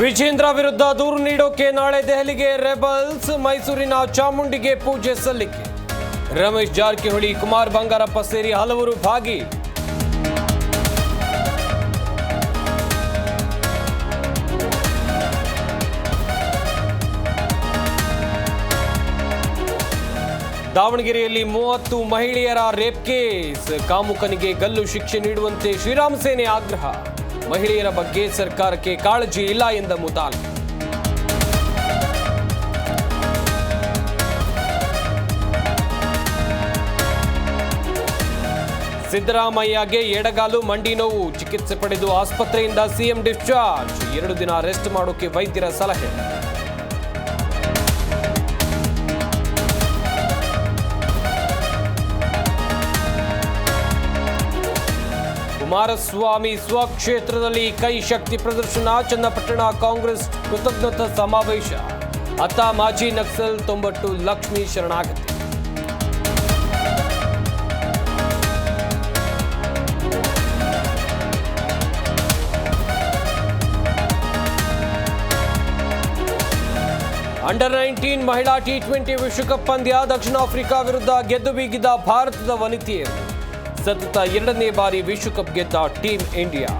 ವಿಜೇಂದ್ರ ವಿರುದ್ಧ ದೂರು ನೀಡೋಕೆ ನಾಳೆ ದೆಹಲಿಗೆ ರೆಬಲ್ಸ್ ಮೈಸೂರಿನ ಚಾಮುಂಡಿಗೆ ಪೂಜೆ ಸಲ್ಲಿಕೆ. ರಮೇಶ್ ಜಾರಕಿಹೊಳಿ, ಕುಮಾರ್ ಬಂಗಾರಪ್ಪ ಸೇರಿ ಹಲವರು ಭಾಗಿ. ದಾವಣಗೆರೆಯಲ್ಲಿ ಮೂವತ್ತು ಮಹಿಳೆಯರ ರೇಪ್ ಕೇಸ್. ಕಾಮುಕನಿಗೆ ಗಲ್ಲು ಶಿಕ್ಷೆ ನೀಡುವಂತೆ ಶ್ರೀರಾಮ್ ಸೇನೆ ಆಗ್ರಹ. ಮಹಿಳೆಯರ ಬಗ್ಗೆ ಸರ್ಕಾರಕ್ಕೆ ಕಾಳಜಿ ಇಲ್ಲ ಎಂದ ಮುತಾಲ್. ಸಿದ್ದರಾಮಯ್ಯಗೆ ಎಡಗಾಲು ಮಂಡಿ ನೋವು. ಚಿಕಿತ್ಸೆ ಪಡೆದು ಆಸ್ಪತ್ರೆಯಿಂದ ಸಿಎಂ ಡಿಸ್ಚಾರ್ಜ್. ಎರಡು ದಿನ ರೆಸ್ಟ್ ಮಾಡೋಕೆ ವೈದ್ಯರ ಸಲಹೆ. ಕುಮಾರಸ್ವಾಮಿ ಸ್ವಕ್ಷೇತ್ರದಲ್ಲಿ ಕೈ ಶಕ್ತಿ ಪ್ರದರ್ಶನ, ಚನ್ನಪಟ್ಟಣ ಕಾಂಗ್ರೆಸ್ ಕೃತಜ್ಞತಾ ಸಮಾವೇಶ. ಅತ್ತ ಮಾಜಿ ನಕ್ಸಲ್ ತೊಂಬಟ್ಟು ಲಕ್ಷ್ಮೀ ಶರಣಾಗತಿ. ಅಂಡರ್ ನೈನ್ಟೀನ್ ಮಹಿಳಾ ಟಿ ಟ್ವೆಂಟಿ ವಿಶ್ವಕಪ್ ಪಂದ್ಯ ದಕ್ಷಿಣ ಆಫ್ರಿಕಾ ವಿರುದ್ಧ ಗೆದ್ದು ಬೀಗಿದ ಭಾರತದ ವನಿತೆಯರು. ಸತತ ಎರಡನೇ ಬಾರಿ ವಿಶ್ವಕಪ್ ಗೆದ್ದ ಟೀಂ ಇಂಡಿಯಾ.